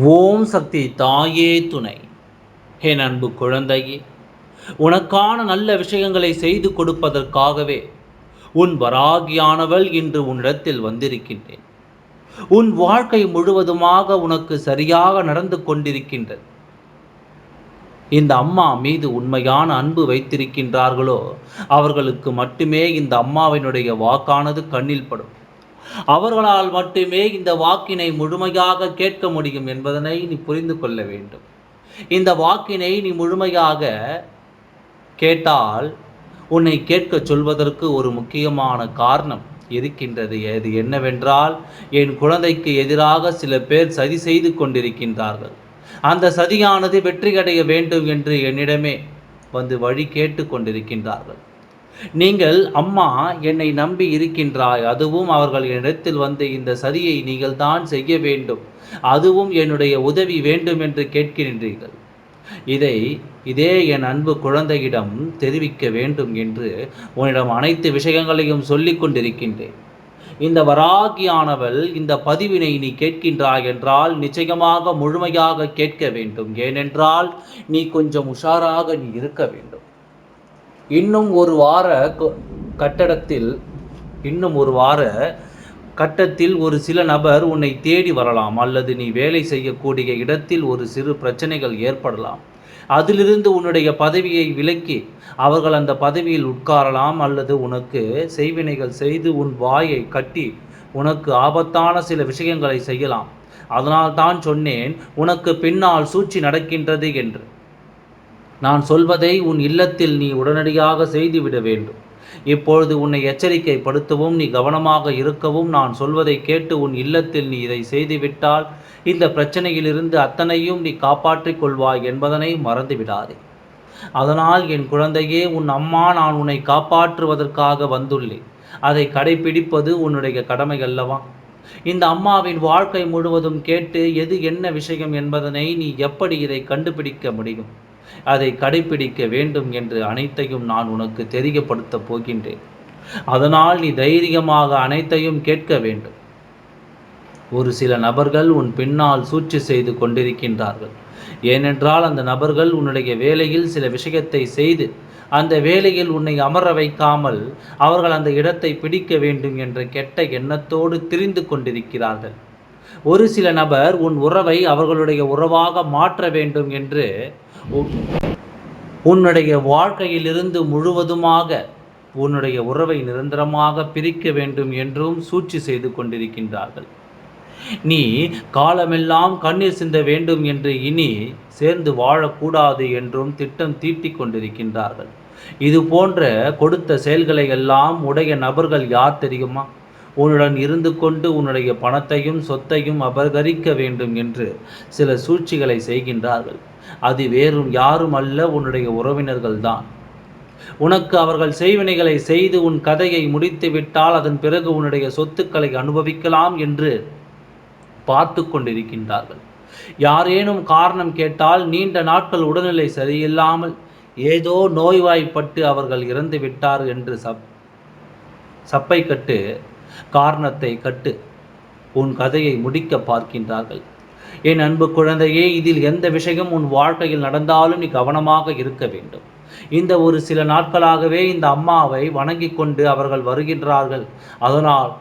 ஓம் சக்தி தாயே துணை. என் அன்பு குழந்தையே உனக்கான நல்ல விஷயங்களை செய்து கொடுப்பதற்காகவே உன் வராகியானவள் இன்று உன்னிடத்தில் வந்திருக்கின்றேன். உன் வாழ்க்கை முழுவதுமாக உனக்கு சரியாக நடந்து கொண்டிருக்கின்றது. இந்த அம்மா மீது உண்மையான அன்பு வைத்திருக்கின்றார்களோ அவர்களுக்கு மட்டுமே இந்த அம்மாவினுடைய வாக்கானது கண்ணில் படும். அவர்களால் மட்டுமே இந்த வாக்கினை முழுமையாக கேட்க முடியும் என்பதனை நீ புரிந்து கொள்ள வேண்டும். இந்த வாக்கினை நீ முழுமையாக கேட்டால் உன்னை கேட்க சொல்வதற்கு ஒரு முக்கியமான காரணம் இருக்கின்றது. அது என்னவென்றால் என் குழந்தைக்கு எதிராக சில பேர் சதி செய்து கொண்டிருக்கின்றார்கள். அந்த சதியானது வெற்றியடைய வேண்டும் என்று என்னிடமே வந்து வழி கேட்டு கொண்டிருக்கின்றார்கள். நீங்கள் அம்மா என்னை நம்பி இருக்கின்றாய். அதுவும் அவர்கள் என்னிடத்தில் வந்து இந்த சதியை நீங்கள் தான் செய்ய வேண்டும். அதுவும் என்னுடைய உதவி வேண்டும் என்று கேட்கின்றீர்கள். இதை இதே என் அன்பு குழந்தையிடம் தெரிவிக்க வேண்டும் என்று உன்னிடம் அனைத்து விஷயங்களையும் சொல்லி கொண்டிருக்கின்றேன். இந்த வராகியானவள் இந்த பதிவினை நீ கேட்கின்றாய் என்றால் நிச்சயமாக முழுமையாக கேட்க வேண்டும். ஏனென்றால் நீ கொஞ்சம் உஷாராக நீ இருக்க வேண்டும். இன்னும் ஒரு வார கட்டடத்தில் இன்னும் ஒரு வார கட்டத்தில் ஒரு சில நபர் உன்னை தேடி வரலாம் அல்லது நீ வேலை செய்யக்கூடிய இடத்தில் ஒரு சிறு பிரச்சனைகள் ஏற்படலாம். அதிலிருந்து உன்னுடைய பதவியை விலக்கி அவர்கள் அந்த பதவியில் உட்காரலாம் அல்லது உனக்கு செய்வினைகள் செய்து உன் வாயை கட்டி உனக்கு ஆபத்தான சில விஷயங்களை செய்யலாம். அதனால் தான் சொன்னேன் உனக்கு பின்னால் சூழ்ச்சி நடக்கின்றது என்று. நான் சொல்வதை உன் இல்லத்தில் நீ உடனடியாக செய்துவிட வேண்டும். இப்பொழுது உன்னை எச்சரிக்கைப்படுத்தவும் நீ கவனமாக இருக்கவும் நான் சொல்வதை கேட்டு உன் இல்லத்தில் நீ இதை செய்துவிட்டால் இந்த பிரச்சனையிலிருந்து அத்தனையும் நீ காப்பாற்றிக் கொள்வாய் என்பதனை மறந்துவிடாதே. அதனால் என் குழந்தையே உன் அம்மா நான் உன்னை காப்பாற்றுவதற்காக வந்துள்ளேன். அதை கடைபிடிப்பது உன்னுடைய கடமை அல்லவா இந்த அம்மாவின் வாழ்க்கை முழுவதும் கேட்டு எது என்ன விஷயம் என்பதனை நீ எப்படி இதை கண்டுபிடிக்க முடியும்? அதை கடைபிடிக்க வேண்டும் என்று அனைத்தையும் நான் உனக்கு தெரியப்படுத்தப் போகின்றேன். அதனால் நீ தைரியமாக அனைத்தையும் கேட்க வேண்டும். ஒரு சில நபர்கள் உன் பின்னால் சூழ்ச்சி செய்து கொண்டிருக்கின்றார்கள். ஏனென்றால் அந்த நபர்கள் உன்னுடைய வேலையில் சில விஷயத்தை செய்து அந்த வேலையில் உன்னை அமர வைக்காமல் அவர்கள் அந்த இடத்தை பிடிக்க வேண்டும் என்ற கெட்ட எண்ணத்தோடு திரிந்து கொண்டிருக்கிறார்கள். ஒரு சில நபர் உன் உறவை அவர்களுடைய உறவாக மாற்ற வேண்டும் என்று உன்னுடைய வாழ்க்கையிலிருந்து முழுவதுமாக உன்னுடைய உறவை நிரந்தரமாக பிரிக்க வேண்டும் என்றும் சூழ்ச்சி செய்து கொண்டிருக்கின்றார்கள். நீ காலமெல்லாம் கண்ணீர் சிந்த வேண்டும் என்று இனி சேர்ந்து வாழக்கூடாது என்றும் திட்டம் தீட்டிக் கொண்டிருக்கின்றார்கள். இது போன்ற கொடுத்த செயல்களை எல்லாம் உடைய நபர்கள் யார் தெரியுமா? உன்னுடன் இருந்து கொண்டு உன்னுடைய பணத்தையும் சொத்தையும் அபகரிக்க வேண்டும் என்று சில சூழ்ச்சிகளை செய்கின்றார்கள். அது வேறும் யாரும் அல்ல உன்னுடைய உறவினர்கள் தான். உனக்கு அவர்கள் செய்வினைகளை செய்து உன் கதையை முடித்து விட்டால் அதன் பிறகு உன்னுடைய சொத்துக்களை அனுபவிக்கலாம் என்று பார்த்து கொண்டிருக்கின்றார்கள். யாரேனும் காரணம் கேட்டால் நீண்ட நாட்கள் உடல்நிலை சரியில்லாமல் ஏதோ நோய்வாய்ப்பட்டு அவர்கள் இறந்து விட்டார் என்று சப் சப்பை கட்டு காரணத்தை கட்டு. உன் கதையை முடிக்க பார்க்கின்றார்கள். என் அன்பு குழந்தையே இதில் எந்த விஷயம் உன் வாழ்க்கையில் நடந்தாலும் நீ கவனமாக இருக்க வேண்டும். இந்த ஒரு சில நாட்களாகவே இந்த அம்மாவை வணங்கி கொண்டு அவர்கள் வருகின்றார்கள். அதனால்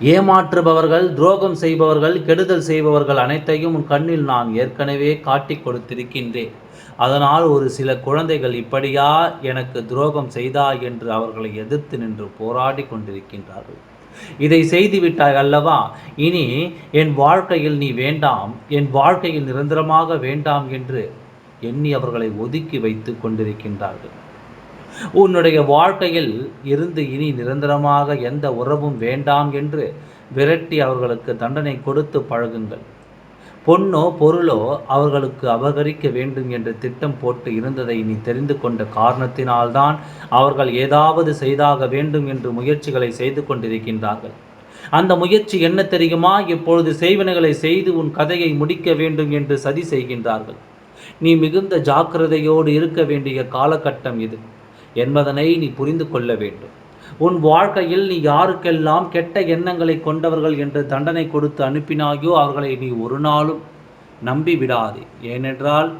ஏமாற்றுபவர்கள் துரோகம் செய்பவர்கள் கெடுதல் செய்பவர்கள் அனைத்தையும் உன் கண்ணில் நான் ஏற்கனவே காட்டி கொடுத்திருக்கின்றேன். அதனால் ஒரு சில குழந்தைகள் இப்படியா எனக்கு துரோகம் செய்தா என்று அவர்களை எதிர்த்து நின்று போராடி கொண்டிருக்கின்றார்கள். இதை செய்துவிட்டாய் அல்லவா? இனி என் வாழ்க்கையில் நீ வேண்டாம் என் வாழ்க்கையில் நிரந்தரமாக வேண்டாம் என்று எண்ணி அவர்களை ஒதுக்கி வைத்து கொண்டிருக்கின்றார்கள். உன்னுடைய வாழ்க்கையில் இருந்து இனி நிரந்தரமாக எந்த உறவும் வேண்டாம் என்று விரட்டி அவர்களுக்கு தண்டனை கொடுத்து பழகுங்கள். பொன்னோ பொருளோ அவர்களுக்கு அபகரிக்க வேண்டும் என்று திட்டம் போட்டு இருந்ததை நீ தெரிந்து கொண்ட காரணத்தினால்தான் அவர்கள் ஏதாவது செய்தாக வேண்டும் என்று முயற்சிகளை செய்து கொண்டிருக்கின்றார்கள். அந்த முயற்சி என்ன தெரியுமா? இப்பொழுது செய்வனைகளை செய்து உன் கதையை முடிக்க வேண்டும் என்று சதி செய்கின்றார்கள். நீ மிகுந்த ஜாக்கிரதையோடு இருக்க வேண்டிய காலகட்டம் இது. என்பதனை நீ புரிந்து கொள்ள வேண்டும். உன் வாழ்க்கையில் நீ யாருக்கெல்லாம் கெட்ட எண்ணங்களை கொண்டவர்கள் என்று தண்டனை கொடுத்து அனுப்பினாயோ அவர்களை நீ ஒரு நாளும் நம்பி விடாதே ஏனென்றால்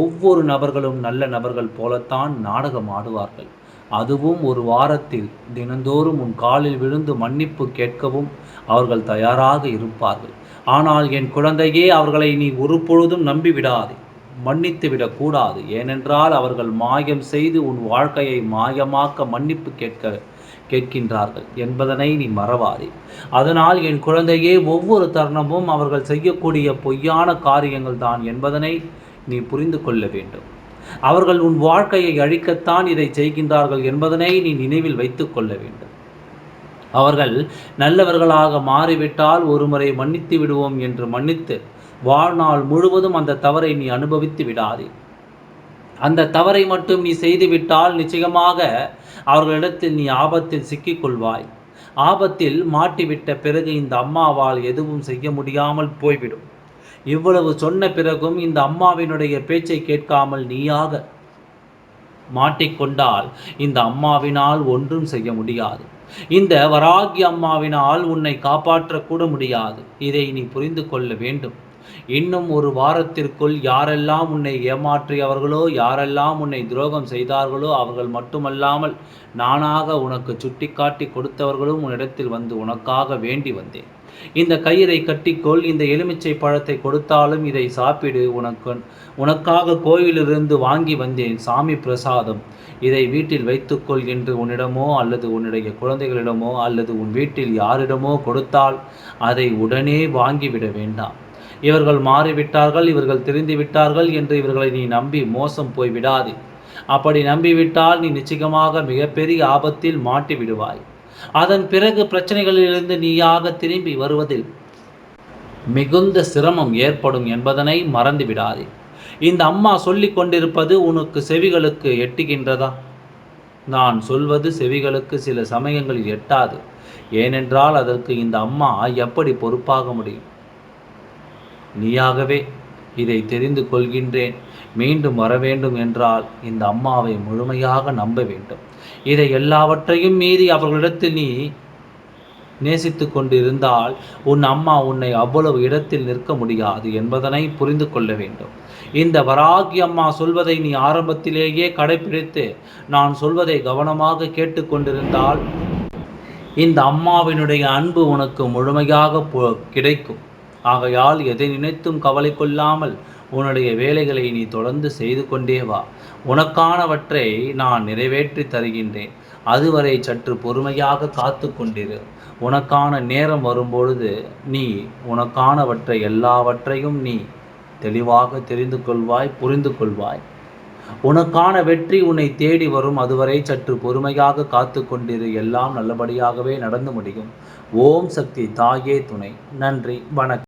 ஒவ்வொரு நபர்களும் நல்ல நபர்கள் போலத்தான் நாடகம் ஆடுவார்கள். அதுவும் ஒரு வாரத்தில் தினந்தோறும் உன் காலில் விழுந்து மன்னிப்பு கேட்கவும் அவர்கள் தயாராக இருப்பார்கள். ஆனால் என் குழந்தையே அவர்களை நீ ஒரு பொழுதும் நம்பிவிடாதே. மன்னித்து விடக்கூடாது ஏனென்றால் அவர்கள் மாயம் செய்து உன் வாழ்க்கையை மாயமாக்க மன்னிப்பு கேட்க கேட்கின்றார்கள் என்பதனை நீ மறவாதே. அதனால் என் குழந்தையே ஒவ்வொரு தருணமும் அவர்கள் செய்யக்கூடிய பொய்யான காரியங்கள் தான் என்பதனை நீ புரிந்து கொள்ள வேண்டும். அவர்கள் உன் வாழ்க்கையை அழிக்கத்தான் இதை செய்கின்றார்கள் என்பதனை நீ நினைவில் வைத்துக் கொள்ள வேண்டும். அவர்கள் நல்லவர்களாக மாறிவிட்டால் ஒருமுறை மன்னித்து விடுவோம் என்று மன்னித்து வாழ்நாள் முழுவதும் அந்த தவறை நீ அனுபவித்து விடாதே. அந்த தவறை மட்டும் நீ செய்துவிட்டால் நிச்சயமாக அவர்களிடத்தில் நீ ஆபத்தில் சிக்கிக்கொள்வாய். ஆபத்தில் மாட்டிவிட்ட பிறகு இந்த அம்மாவால் எதுவும் செய்ய முடியாமல் போய்விடும். இவ்வளவு சொன்ன பிறகும் இந்த அம்மாவினுடைய பேச்சை கேட்காமல் நீயாக மாட்டிக்கொண்டால் இந்த அம்மாவினால் ஒன்றும் செய்ய முடியாது. இந்த வராகி அம்மாவினால் உன்னை காப்பாற்றக்கூட முடியாது. இதை நீ புரிந்து கொள்ள வேண்டும். இன்னும் ஒரு வாரத்திற்குள் யாரெல்லாம் உன்னை ஏமாற்றியவர்களோ யாரெல்லாம் உன்னை துரோகம் செய்தார்களோ அவர்கள் மட்டுமல்லாமல் நானாக உனக்கு சுட்டிக்காட்டி கொடுத்தவர்களும் உன்னிடத்தில் வந்து உனக்காக வேண்டி வந்தேன். இந்த கயிறை கட்டிக்கொள் இந்த எலுமிச்சை பழத்தை கொடுத்தாலும் இதை சாப்பிடு உனக்கு உனக்காக கோயிலிருந்து வாங்கி வந்தேன் சாமி பிரசாதம். இதை வீட்டில் வைத்துக்கொள் என்று உன்னிடமோ அல்லது உன்னுடைய குழந்தைகளிடமோ அல்லது உன் வீட்டில் யாரிடமோ கொடுத்தால் அதை உடனே வாங்கிவிட வேண்டாம். இவர்கள் மாறிவிட்டார்கள் இவர்கள் தெரிந்து விட்டார்கள் என்று இவர்களை நீ நம்பி மோசம் போய்விடாதே அப்படி நம்பிவிட்டால் நீ நிச்சயமாக மிகப்பெரிய ஆபத்தில் மாட்டி விடுவாய். அதன் பிறகு பிரச்சனைகளிலிருந்து நீயாக திரும்பி வருவதில் மிகுந்த சிரமம் ஏற்படும் என்பதனை மறந்து விடாதே. இந்த அம்மா சொல்லி கொண்டிருப்பது உனக்கு செவிகளுக்கு எட்டுகின்றதா? நான் சொல்வது செவிகளுக்கு சில சமயங்களில் எட்டாது. ஏனென்றால் அதற்கு இந்த அம்மா எப்படி பொறுப்பாக முடியும்? நீயாகவே இதை தெரிந்து கொள்கின்றேன். மீண்டும் வர வேண்டும் என்றால் இந்த அம்மாவை முழுமையாக நம்ப வேண்டும். இதை எல்லாவற்றையும் மீறி அவர்களிடத்தில் நீ நேசித்து கொண்டிருந்தால் உன் அம்மா உன்னை அவ்வளவு இடத்தில் நிற்க முடியாது என்பதனை புரிந்து கொள்ள வேண்டும். இந்த வராகி அம்மா சொல்வதை நீ ஆரம்பத்திலேயே கடைபிடித்து நான் சொல்வதை கவனமாக கேட்டுக்கொண்டிருந்தால் இந்த அம்மாவினுடைய அன்பு உனக்கு முழுமையாக கிடைக்கும். ஆகையால் எதை நினைத்தும் கவலை கொள்ளாமல் உன்னுடைய வேலைகளை நீ தொடர்ந்து செய்து கொண்டே வா. உனக்கானவற்றை நான் நிறைவேற்றி தருகின்றேன். அதுவரை சற்று பொறுமையாக காத்து கொண்டிரு. உனக்கான நேரம் வரும்பொழுது நீ உனக்கானவற்றை எல்லாவற்றையும் நீ தெளிவாக தெரிந்து கொள்வாய் புரிந்து கொள்வாய். உனக்கான வெற்றி உன்னை தேடி வரும். அதுவரை சற்று பொறுமையாக காத்து கொண்டிரு. எல்லாம் நல்லபடியாகவே நடந்து முடியும். ஓம் சக்தி தாயே துணை. நன்றி. வணக்கம்.